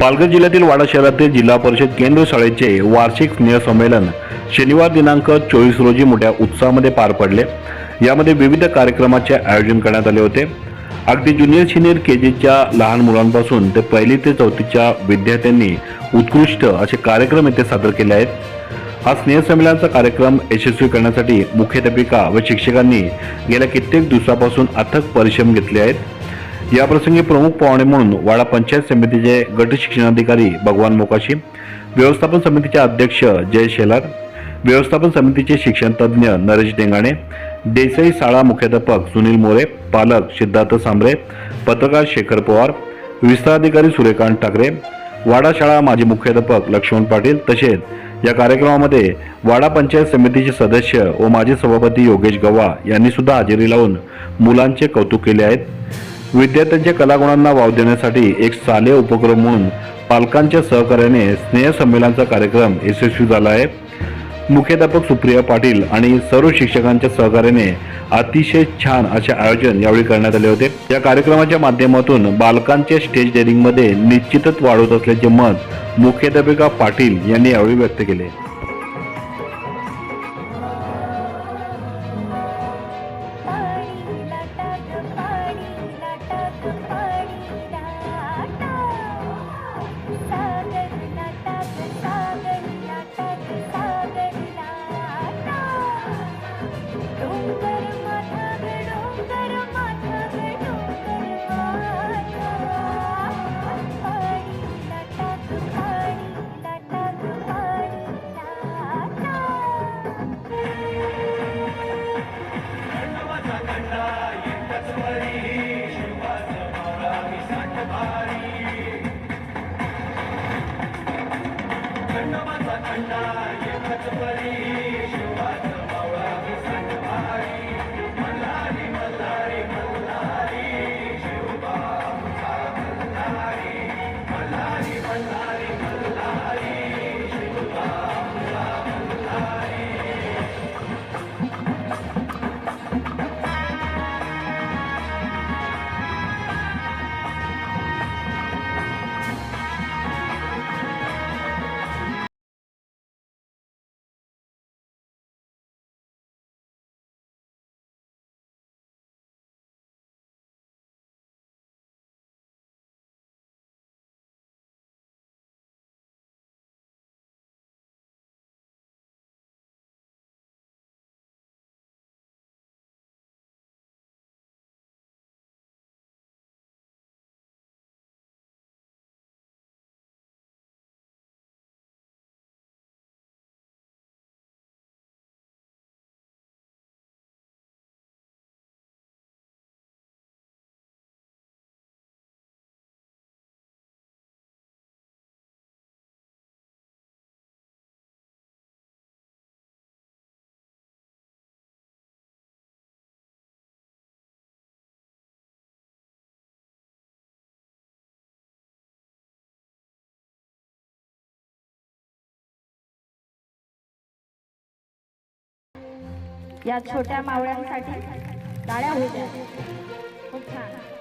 पालघर जिल्ह्यातील वाडा शहरातील जिल्हा परिषद केंद्र शाळेचे वार्षिक स्नेहसंमेलन शनिवार दिनांक चोवीस रोजी मोठ्या उत्साहामध्ये पार पडले. यामध्ये विविध कार्यक्रमाचे आयोजन करण्यात आले होते. अगदी ज्युनियर सिनियर के जीच्या लहान मुलांपासून ते पहिली ते चौथीच्या विद्यार्थ्यांनी उत्कृष्ट असे कार्यक्रम येथे सादर केले आहेत. हा स्नेहसंमेलनाचा कार्यक्रम यशस्वी करण्यासाठी मुख्याध्यापिका व शिक्षकांनी गेल्या कित्येक दिवसापासून अथक परिश्रम घेतले आहेत. याप्रसंगी प्रमुख पाहुणे म्हणून वाडा पंचायत समितीचे गट शिक्षणाधिकारी भगवान मोकाशी व्यवस्थापन समितीचे अध्यक्ष जय शेलार व्यवस्थापन समितीचे शिक्षणतज्ज्ञ नरेश डेंगाणे देसाई शाळा मुख्याध्यापक सुनील मोरे पालक सिद्धार्थ सांबरे पत्रकार शेखर पवार विस्ताराधिकारी सूर्यकांत ठाकरे वाडा शाळा माजी मुख्याध्यापक लक्ष्मण पाटील तसेच या कार्यक्रमामध्ये वाडा पंचायत समितीचे सदस्य व माजी सभापती योगेश गव्हा यांनी सुद्धा हजेरी लावून मुलांचे कौतुक केले आहेत. विद्यार्थ्यांच्या कलागुणांना वाव देण्यासाठी एक साले उपक्रम म्हणून पालकांच्या सहकार्याने स्नेहसंमेलनाचा कार्यक्रम यशस्वी झाला आहे. मुख्याध्यापक सुप्रिया पाटील आणि सर्व शिक्षकांच्या सहकार्याने अतिशय छान असे आयोजन यावेळी करण्यात आले होते. या कार्यक्रमाच्या माध्यमातून बालकांच्या स्टेज डेअरिंगमध्ये निश्चितच वाढवत असल्याचे मत मुख्याध्यापिका पाटील यांनी यावेळी व्यक्त केले. डोंगर माथा ग डोंगर माथा या छोट्या मावळ्यांसाठी टाळ्या होत्या. खूप छान.